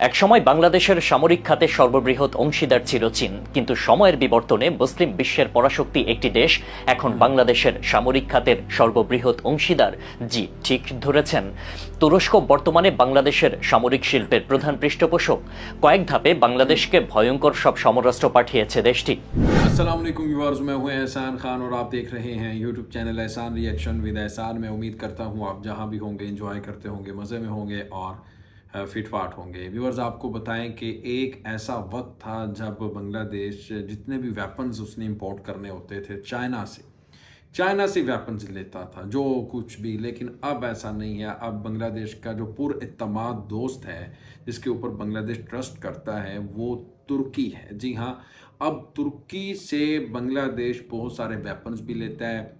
একসময় বাংলাদেশের সামরিক খাতে সর্ববৃহৎ অংশীদার ছিল চীন কিন্তু সময়ের বিবর্তনে মুসলিম বিশ্বের পরাশক্তি একটি দেশ এখন বাংলাদেশের সামরিক খাতের সর্ববৃহৎ অংশীদার জি ঠিক ধরেছেন তুরস্ক বর্তমানে বাংলাদেশের সামরিক শিল্পের প্রধান পৃষ্ঠপোষক কয়েক ধাপে বাংলাদেশকে ভয়ঙ্কর সব সমরাস্ত্র পাঠিয়েছে দেশটি अस्सलाम वालेकुम व्यूअर्स मैं हूं एहसान खान और आप देख रहे हैं YouTube channel Ehsan reaction with Ehsan मैं उम्मीद करता हूं आप जहां भी होंगे एंजॉय करते होंगे मज़े में होंगे और अ, फिट फाट होंगे। व्यूअर्स आपको बताएँ कि एक ऐसा वक्त था जब बांग्लादेश जितने भी वेपन्स उसने इंपोर्ट करने होते थे चाइना से। चाइना से वेपन्स लेता था जो कुछ भी लेकिन अब ऐसा नहीं है। अब बांग्लादेश का जो पुरमाद दोस्त है जिसके ऊपर बांग्लादेश ट्रस्ट करता है वो तुर्की है। जी हाँ अब तुर्की से बांग्लादेश बहुत सारे वेपन्स भी लेता है।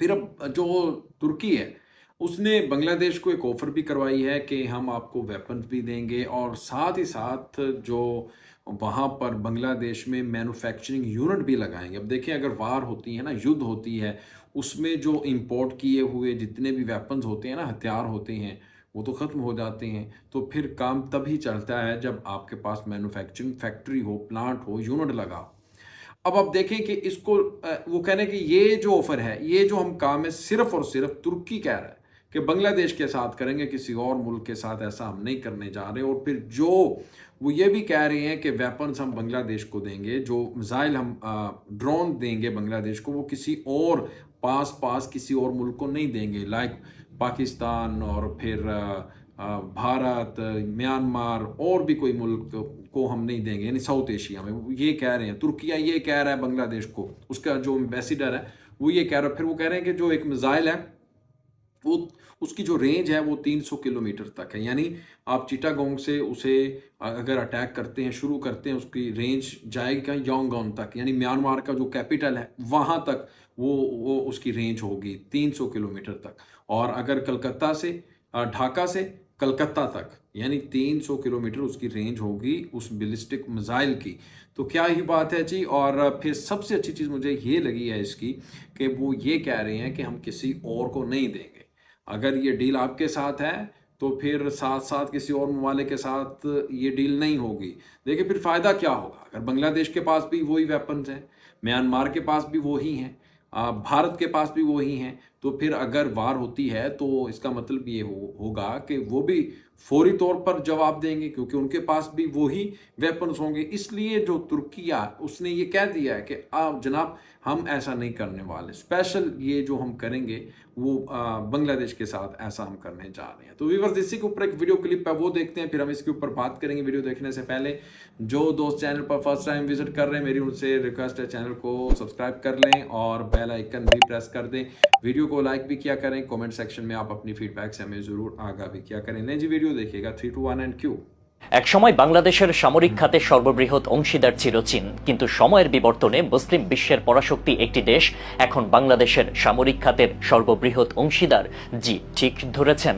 फिर अब जो तुर्की है उसने बांग्लादेश को एक ऑफ़र भी करवाई है कि हम आपको वेपन्स भी देंगे और साथ ही साथ जो वहाँ पर बांग्लादेश में मैन्युफैक्चरिंग यूनिट भी लगाएँगे। अब देखें अगर वार होती है ना, युद्ध होती है, उसमें जो इंपोर्ट किए हुए जितने भी वेपन्स होते हैं ना, हथियार होते हैं, वो तो ख़त्म हो जाते हैं। तो फिर काम तभी चलता है जब आपके पास मैन्युफैक्चरिंग फैक्ट्री हो प्लांट हो यूनिट लगा। अब आप देखें कि इसको वो कह रहे हैं कि ये जो ऑफ़र है, ये जो हम काम है सिर्फ़ और सिर्फ़ तुर्की कह रहा है। कि बांग्लादेश के साथ करेंगे, किसी और मुल्क के साथ ऐसा हम नहीं करने जा रहे। और फिर जो वो ये भी कह रहे हैं कि वेपन्स हम बांग्लादेश को देंगे, जो मिसाइल हम ड्रोन देंगे बांग्लादेश को, वो किसी और पास पास किसी और मुल्क को नहीं देंगे। लाइक पाकिस्तान और फिर भारत, म्यांमार और भी कोई मुल्क को हम नहीं देंगे, यानी साउथ एशिया में। ये कह रहे हैं, तुर्किया ये कह रहा है बांग्लादेश को, उसका जो एम्बेसिडर है, वो ये कह रहा है। फिर वो कह रहे हैं कि जो एक मिसाइल है, वो उसकी जो रेंज है वो 300 किलोमीटर तक है। यानी आप चिटागोंग से उसे अगर अटैक करते हैं, शुरू करते हैं, उसकी रेंज जाएगी कहीं योंगोन तक। यानी म्यांमार का जो कैपिटल है, वहाँ तक वो वो उसकी रेंज होगी 300 किलोमीटर तक। और अगर कलकत्ता से ढाका से कलकत्ता तक, यानी 300 किलोमीटर उसकी रेंज होगी उस बिलिस्टिक मिसाइल की। तो क्या ही बात है जी? और फिर सबसे अच्छी चीज़ मुझे ये लगी है इसकी कि वो ये कह रहे हैं कि हम किसी और को नहीं देंगे। अगर ये डील आपके साथ है तो फिर साथ साथ किसी और ममालिक के साथ ये डील नहीं होगी। देखिए, फिर फ़ायदा क्या होगा? अगर बांग्लादेश के पास भी वही वेपन्स हैं, म्यांमार के पास भी वही हैं भारत के पास भी वही हैं तो फिर अगर वार होती है तो इसका मतलब ये हो, होगा कि वो भी फौरी तौर पर जवाब देंगे क्योंकि उनके पास भी वही वेपन्स होंगे। इसलिए जो तुर्किया उसने ये कह दिया है कि आप जनाब हम ऐसा नहीं करने वाले। स्पेशल ये जो हम करेंगे वो बांग्लादेश के साथ ऐसा हम करने जा रहे हैं। तो वीवर्स इसी के ऊपर एक वीडियो क्लिप है वो देखते हैं फिर हम इसके ऊपर बात करेंगे वीडियो देखने से पहले। जो दोस्त चैनल पर फ़र्स्ट टाइम विज़िट कर रहे हैं मेरी उनसे रिक्वेस्ट है चैनल को सब्सक्राइब कर लें और बेल आइकन भी प्रेस कर दें। वीडियो को लाइक भी किया करें कमेंट सेक्शन में आप अपनी फीडबैक से हमें ज़रूर आगा भी किया करें नहीं जी वीडियो देखिएगा three two one and Q একসময় বাংলাদেশের সামরিক খাতে সর্ববৃহৎ অংশীদার ছিল চীন কিন্তু সময়ের বিবর্তনে মুসলিম বিশ্বের পরাশক্তি একটি দেশ এখন বাংলাদেশের সামরিক খাতের সর্ববৃহৎ অংশীদার জি ঠিক ধরেছেন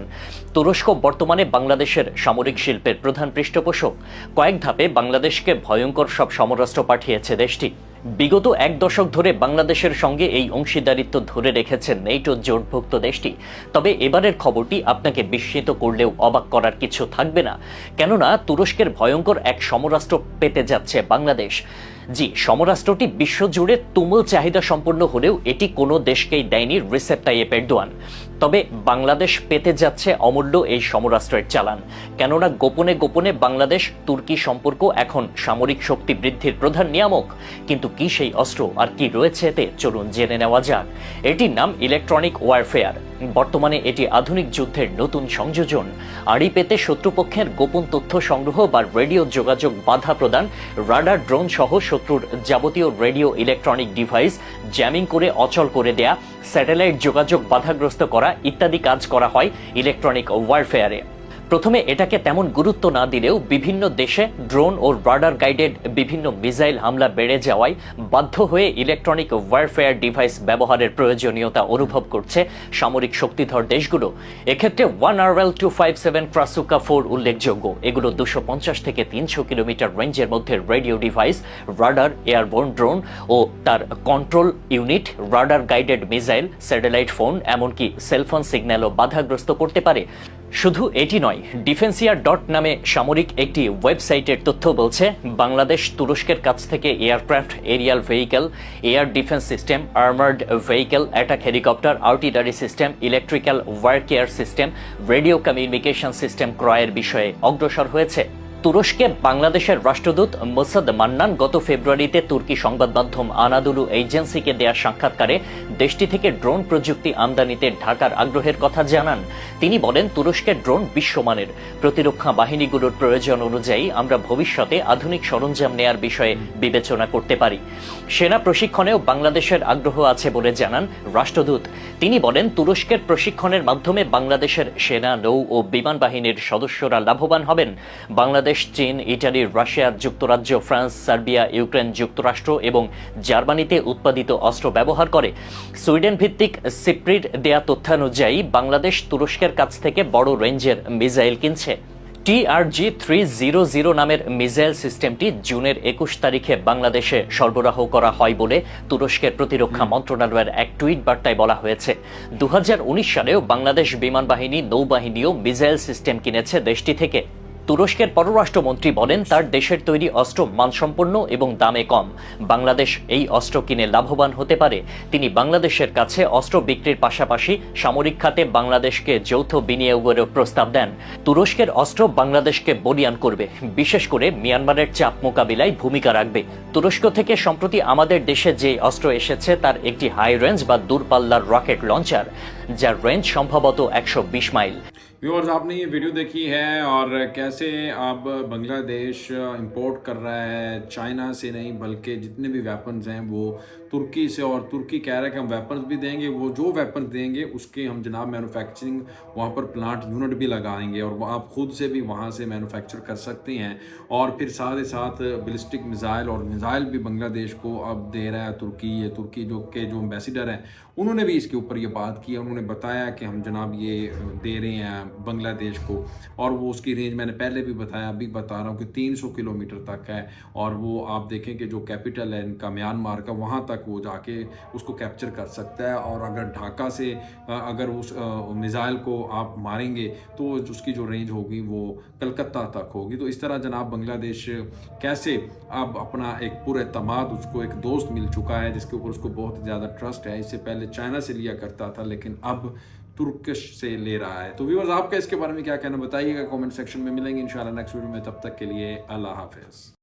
তুরস্ক বর্তমানে বাংলাদেশের সামরিক শিল্পের প্রধান পৃষ্ঠপোষক কয়েক ধাপে বাংলাদেশকে ভয়ঙ্কর সব সমরাস্ত্র পাঠিয়েছে দেশটি বিগত এক দশক ধরে বাংলাদেশের সঙ্গে এই অংশীদারিত্ব ধরে রেখেছে নেটো জোটভুক্ত দেশটি। তবে এবারের খবরটি আপনাকে বিস্মিত করলেও অবাক করার কিছু থাকবে না। কেননা তুরস্কের ভয়ঙ্কর এক সমরাস্ত্র পেতে যাচ্ছে বাংলাদেশ। জি সমরাস্ত্রটি বিশ্বজুড়ে তুমুল চাহিদা সম্পন্ন হলেও এটি কোনো দেশকেই দেয়নি রিসেপ তাইয়েপ এরদোয়ান তবে বাংলাদেশ পেতে যাচ্ছে অমূল্য এই সমরাষ্ট্রের চালান। কেননা গোপনে গোপনে বাংলাদেশ তুর্কি সম্পর্ক এখন সামরিক শক্তি বৃদ্ধির প্রধান নিয়ামক। কিন্তু কি সেই অস্ত্র আর কি রয়েছে এতে চলুন জেনে নেওয়া যাক। এটির নাম ইলেকট্রনিক ওয়ারফেয়ার। বর্তমানে এটি আধুনিক যুদ্ধের নতুন সংযোজন। আড়ি পেতে শত্রুপক্ষের গোপন তথ্য সংগ্রহ বা রেডিও যোগাযোগ বাধা প্রদান, রাডার ড্রোন সহ শত্রুর যাবতীয় রেডিও ইলেকট্রনিক ডিভাইস জ্যামিং করে অচল করে দেয়া, স্যাটেলাইট যোগাযোগ বাধাগ্রস্ত করা ইত্যাদি কাজ করা হয় ইলেকট্রনিক ওয়ারফেয়ারে। প্রথমে এটাকে তেমন গুরুত্ব না দিলেও বিভিন্ন দেশে ড্রোন ও রাডার গাইডেড বিভিন্ন মিসাইল হামলা বেড়ে যাওয়ায় বাধ্য হয়ে ইলেকট্রনিক ওয়ারফেয়ার ডিভাইস ব্যবহারের প্রয়োজনীয়তা অনুভব করছে সামরিক শক্তিধর দেশগুলো। এক্ষেত্রে one R RL two five seven Krasukha four উল্লেখযোগ্য। এগুলো দুশো পঞ্চাশ থেকে তিনশো কিলোমিটার রেঞ্জের মধ্যে radio device, radar, airborne drone ও তার control unit, radar guided missile, satellite phone, এমনকি সেলফোন সিগন্যালও বাধাগ্রস্ত করতে পারে। শুধু এটি নয় ডিফেন্সিয়া ডট নামে সামরিক একটি ওয়েবসাইটের তথ্য বলছে, বাংলাদেশ তুরস্কের কাছ থেকে aircraft, aerial vehicle, air defence system, armoured vehicle, attack helicopter, artillery system, electrical warfare system, radio communication system ক্রয়ের বিষয়ে অগ্রসর হয়েছে। তুরস্কে বাংলাদেশের রাষ্ট্রদূত মোসাদ মান্নান গত ফেব্রুয়ারিতে তুর্কি সংবাদ মাধ্যম আনাদুলু এজেন্সিকে দেয়া সাক্ষাৎকারে দেশটি থেকে ড্রোন প্রযুক্তি আমদানিতে ঢাকার আগ্রহের কথা জানান। তিনি বলেন, তুরস্কের ড্রোন বিশ্বমানের। প্রতিরক্ষা বাহিনীগুলোর প্রয়োজন অনুযায়ী আমরা ভবিষ্যতে আধুনিক সরঞ্জাম নেয়ার বিষয়ে বিবেচনা করতে পারি। সেনা প্রশিক্ষণেও বাংলাদেশের আগ্রহ আছে বলে জানান রাষ্ট্রদূত। তিনি বলেন, তুরস্কের প্রশিক্ষণের মাধ্যমে বাংলাদেশের সেনা, নৌ ও বিমান বাহিনীর সদস্যরা লাভবান হবেন। বাংলাদেশ চীন, ইটালি, রাশিয়া, যুক্তরাজ্য, ফ্রান্স, সার্বিয়া, ইউক্রেন যুক্তরাষ্ট্র এবং জার্মানিতে উৎপাদিত অস্ত্র ব্যবহার করে। সুইডেন ভিত্তিক সিপ্রিড দেয়া তথ্যানুযায়ী বাংলাদেশ তুরস্কের কাছ থেকে বড় রেঞ্জের মিসাইল কিনছে। টিআরজি থ্রি জিরো জিরো নামের মিসাইল সিস্টেমটি জুনের একুশ তারিখে বাংলাদেশে সরবরাহ করা হয় বলে তুরস্কের প্রতিরক্ষা মন্ত্রণালয়ের এক টুইট বার্তায় বলা হয়েছে। দু হাজার উনিশ সালেও বাংলাদেশ বিমান বাহিনী নৌবাহিনীও মিসাইল সিস্টেম কিনেছে দেশটি থেকে। তুরস্কের পররাষ্ট্রমন্ত্রী বলেন, তার দেশের তৈরি অস্ত্র মানসম্পন্ন এবং দামে কম। বাংলাদেশ এই অস্ত্র কিনে লাভবান হতে পারে। তিনি বাংলাদেশের কাছে অস্ত্র বিক্রির পাশাপাশি সামরিক খাতে বাংলাদেশকে যৌথ বিনিয়োগেরও প্রস্তাব দেন। তুরস্কের অস্ত্র বাংলাদেশকে বলিয়ান করবে। বিশেষ করে মিয়ানমারের চাপ মোকাবিলায় ভূমিকা রাখবে। তুরস্ক থেকে সম্প্রতি আমাদের দেশে যে অস্ত্র এসেছে, তার একটি হাই রেঞ্জ বা দূরপাল্লার রকেট লঞ্চার যার রেঞ্জ সম্ভবত একশো বিশ মাইল। व्यूअर्स, आपने ये वीडियो देखी है और कैसे अब बांग्लादेश इंपोर्ट कर रहा है, चाइना से नहीं, बल्कि जितने भी वेपन्स हैं वो तुर्की से और तुर्की कह रहा है कि हम वेपन्स भी देंगे, वो जो वेपन्स देंगे, उसके हम जनाब मैन्युफैक्चरिंग वहाँ पर प्लांट यूनिट भी लगाएँगे और आप खुद से भी वहाँ से मैन्युफैक्चर कर सकते हैं। और फिर साथ ही साथ बैलिस्टिक मिज़ाइल और मिज़ाइल भी बांग्लादेश को अब दे रहा है, तुर्की, ये तुर्की जो के जो एम्बेसडर हैं, उन्होंने भी इसके ऊपर ये बात की उन्होंने बताया कि हम जनाब ये दे रहे हैं बांग्लादेश को। और वो उसकी रेंज मैंने पहले भी बताया, अभी बता रहा हूँ कि 300 किलोमीटर तक है और वो आप देखें कि जो कैपिटल है इनका म्यांमार का, वहाँ तक वो जाके उसको कैप्चर कर सकता है और अगर ढाका से अगर उस मिज़ाइल को आप मारेंगे तो उसकी जो रेंज होगी वो कलकत्ता तक होगी। तो इस तरह जनाब बांग्लादेश कैसे अब अपना एक पूरे तमाद, उसको एक दोस्त मिल चुका है, जिसके ऊपर उसको बहुत ज़्यादा ट्रस्ट है। इससे पहले चाइना से लिया करता था, लेकिन अब तुर्कश से ले रहा है। तो व्यूअर्स आपका इसके बारे में क्या कहना बताइएगा कमेंट सेक्शन में मिलेंगे, इंशाल्लाह नेक्स्ट वीडियो में। तब तक के लिए अल्लाह हाफिज़।